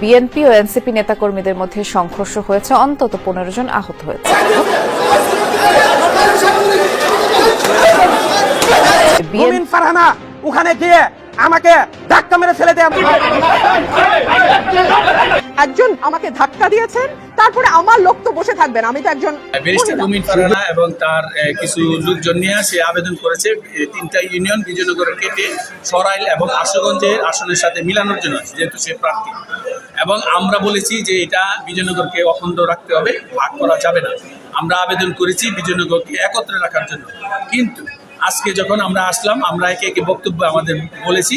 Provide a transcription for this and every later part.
BNP ও NCP নেতাকর্মীদের মধ্যে সংঘর্ষ হয়েছে। অন্তত পনেরো জন আহত হয়েছে। ওখানে গিয়ে আমাকে ধাক্কা মেরে ফেলে দেয় একজন আমাকে ধাক্কা দিয়েছেন তারপরে আমার লোক তো বসে থাকবেন আমি তো একজন এবং তার কিছু লোকজন নিয়ে সে আবেদন করেছে তিনটা ইউনিয়ন বিজয়নগরে কেটে সরাইল এবং আশুগঞ্জের আসনের সাথে মিলানোর জন্য যেহেতু সে প্রার্থী। এবং আমরা বলেছি যে এটা বিজয়নগরকে অখণ্ড রাখতে হবে ভাগ করা যাবে না। আমরা আবেদন করেছি বিজয়নগরকে একত্রে রাখার জন্য। কিন্তু আজকে যখন আমরা আসলাম আমরা একে একে বক্তব্য আমাদের বলেছি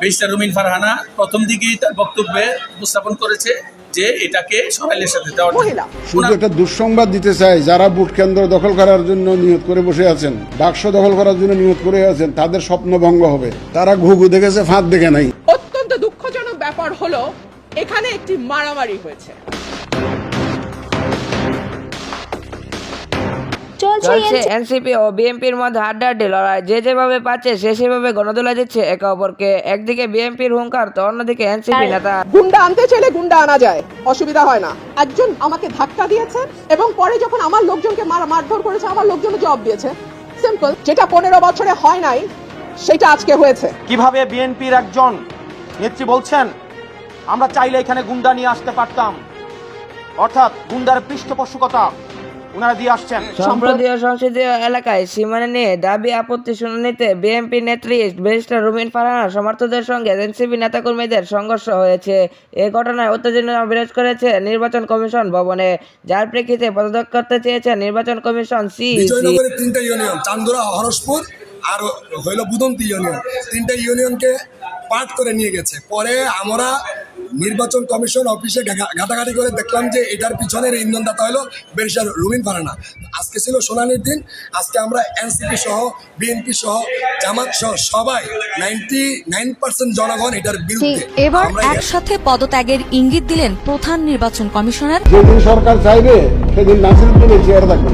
ব্যারিস্টার রুমিন ফারহানা প্রথম দিকেই তার বক্তব্যে উপস্থাপন করেছে যে এটাকে সরাইলের সাথে দেওয়ার শুধু একটা দুঃসংবাদ দিতে চাই যারা ভোট কেন্দ্র দখল করার জন্য নিয়োগ করে বসে আছেন বাক্স দখল করার জন্য নিয়োগ করে আছেন তাদের স্বপ্ন ভঙ্গ হবে। তারা ঘুঘু দেখেছে ফাঁদ দেখে নাই। অত্যন্ত দুঃখজনক ব্যাপার হলো এখানে একটি মারামারি হয়েছে। চলছে এনসিপি ও বিএনপির মধ্যে হাড্ডাহাড্ডি লড়াই। যে যেভাবে পাচ্ছে সে সেভাবে গণদোলা দিচ্ছে একে অপরকে। একদিকে বিএনপির হুঙ্কার তো অন্যদিকে এনসিপি নেতা। গুন্ডা আনতে চাইলে গুন্ডা আনা যায় অসুবিধা হয় না। একজন আমাকে ধাক্কা দিয়েছেন এবং পরে যখন আমার লোকজনকে মার মারধর করেছে আমার লোকজন জবাব দিয়েছে। সিম্পল যেটা পনেরো বছরে হয় নাই সেটা আজকে হয়েছে। কীভাবে বিএনপির একজন নেত্রী বলছেন আমরা চাইলে এখানে গুন্ডা নিয়ে আসতে পারতাম। অর্থাৎ গুন্ডার পৃষ্ঠপোষকতা। ওনারা দিয়ে আসছেন। সম্প্রতি ও সংসদীয় এলাকায় সীমানা নিয়ে দাবি আপত্তি শুনানিতে বিএনপি নেত্রী ব্যারিস্টার রুমিন ফারহানা সমর্থকদের সঙ্গে এনসিপি নেতাকর্মীদের সংঘর্ষ হয়েছে। এ ঘটনায় উত্তেজনা বিরাজ করেছে নির্বাচন কমিশন ভবনে। যার প্রেক্ষিতে পদত্যাগ করতে চেয়েছে নির্বাচন কমিশন সি তিনটা ইউনিয়ন চান্দুরা হরসপুর আর হইল বুদন্তি ইউনিয়ন। তিনটা ইউনিয়নকে পার্ট করে নিয়ে গেছে। পরে আমরা নির্বাচন কমিশন অফিসে ঘাটাঘাটি করে দেখলাম যে এটার পিছনের ইন্ধনদাতা হলো বেরিসার রুমিন ফারানা। আজকে ছিল শুনানির দিন আজকে আমরা এনসিপি সহ বিএনপি সহ জামাত সহ সবাই নাইনটি নাইন পার্সেন্ট জনগণ এটার বিরুদ্ধে এবার একসাথে পদত্যাগের ইঙ্গিত দিলেন প্রধান নির্বাচন কমিশনার। যেদিন সরকার চাইবে সেদিন নাসিরুদ্দিনের চেয়ার থাকবে।